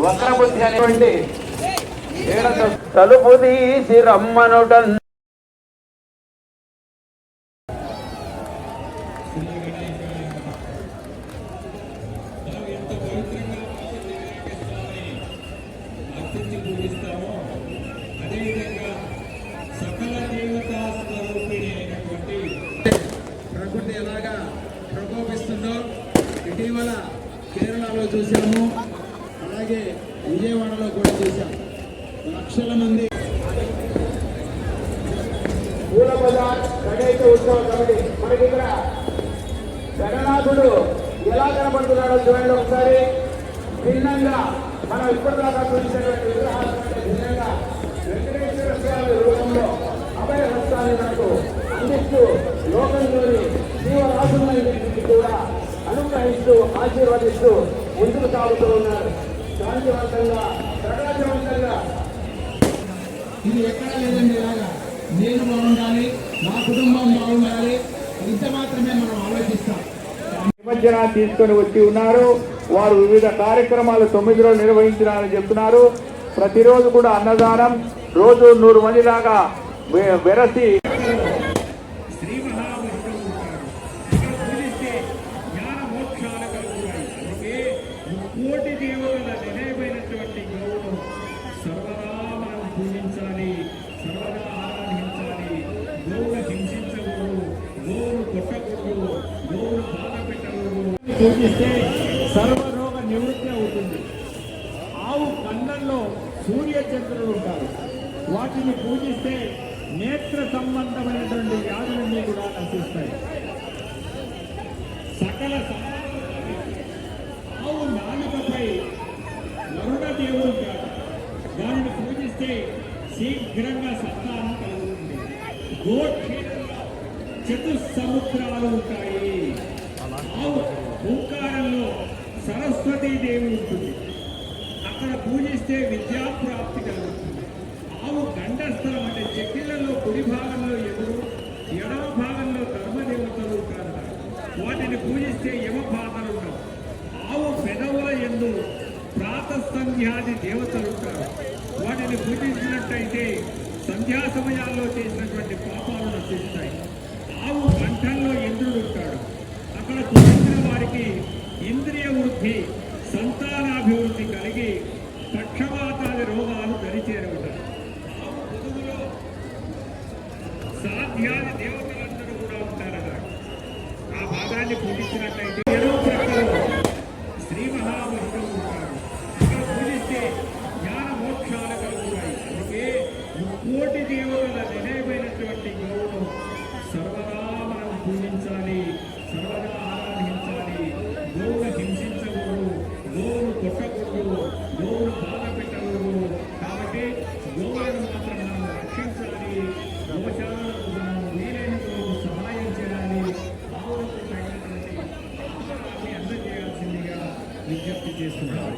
వక్రబుద్ధి అనేటువంటి తలుపు తీసి రమ్మనుట ప్రకృతి ఎలాగా ప్రకోపిస్తుందో ఇటీవల కేరళలో చూసాము అలాగే విజయవాడలో కూడా చేశాం. లక్షల మంది పూల బజార్ గణేష ఉత్సవ కమిటీ. మనకి ఇక్కడ జగన్నాథుడు ఎలా కనబడుతున్నాడో చూడండి ఒకసారి. భిన్నంగా మనం ఇప్పటిదాకా చూసినటువంటి విగ్రహాలు భిన్నంగా వెంకటేశ్వర స్వామి రూపంలో అభయ హస్తాన్ని మనకు అందిస్తూ లోకంలోని జీవరాశులన్నింటినీ కూడా అనుగ్రహిస్తూ ఆశీర్వదిస్తూ ముందుకు సాగుతూ ఉన్నారు. శాంతివంతంగా ప్రకాశవంతంగా ఇది ఎక్కడా లేదండి ఇలాగా. నేను బాగుండాలి నా కుటుంబం బాగుండాలి ఇంత మాత్రమే మనం ఆలోచిస్తాం. నిమజ్జనాన్ని తీసుకొని వచ్చి ఉన్నారు. వారు వివిధ కార్యక్రమాలు తొమ్మిది రోజులు నిర్వహించినారని చెప్తున్నారు. ప్రతిరోజు కూడా అన్నదానం రోజు నూరు మంది దాకా వె- వెరసి ఆరాధించాలి పూజించాలి సర్వదా ఆరాధించాలి గౌరు హింసించకూడదు గౌరు కొట్టకూడదు గౌరు బాధ పెట్టకూడదు. పూజిస్తే సర్వరోగ నివృత్తి అవుతుంది. ఆవు కన్నంలో సూర్య చంద్రులు ఉంటారు. వాటిని పూజిస్తే నేత్ర సంబంధమైనటువంటి వ్యాధులన్నీ కూడా నశిస్తాయి సకల ఆవు నాలుకపై వరుణ దేవుడు ఉంటాడు శీఘ్రంగా సంతానం కలుగుతుంది. గోక్షీరంలో చతుస్సముద్రాలు ఉంటాయి. ఆవు ఓంకారంలో సరస్వతీ దేవి ఉంటుంది. అక్కడ పూజిస్తే విద్యాప్రాప్తి కలుగుతుంది. ఆవు గండస్థలం అంటే చెక్కిళ్ళలో కుడి భాగంలో ఎదురు ఎడమ భాగంలో ధర్మదేవతలు ఉంటారు. వాటిని పూజిస్తే యమ బాధలు ఉండవు ఆవు పెదవుల ఎందు ప్రాతసంధ్యాది దేవతలు ఉంటారు. సంధ్యా సమయాల్లో చేసినటువంటి పాపాలు నశిస్తాయి. ఆవు కంఠంలో ఇంద్రుడు ఉంటాడు. అక్కడ చూసిన వారికి ఇంద్రియ వృద్ధి సంతానాభివృద్ధి కలిగి పక్షవాతాది రోగాలు దరిచేరవుతాయి. ఆవు పొదుగులో సాధ్యాది దేవతలందరూ కూడా ఉంటారట ఆ భాగాన్ని పూజించినట్లయితే పూజించాలి సర్వగా ఆరాధించాలి గోవులు హింసించకూడదు గోవులు కొట్టకూడదు గోవులు బాధ పెట్టకూడదు కాబట్టి గోవులను మాత్రం మనం రక్షించాలి గోశాలకు మనం వీలైనంత సహాయం చేయాలి. ఆవులకు తగినటువంటి ఆహారాన్ని అందజేయాల్సిందిగా విజ్ఞప్తి చేస్తున్నారు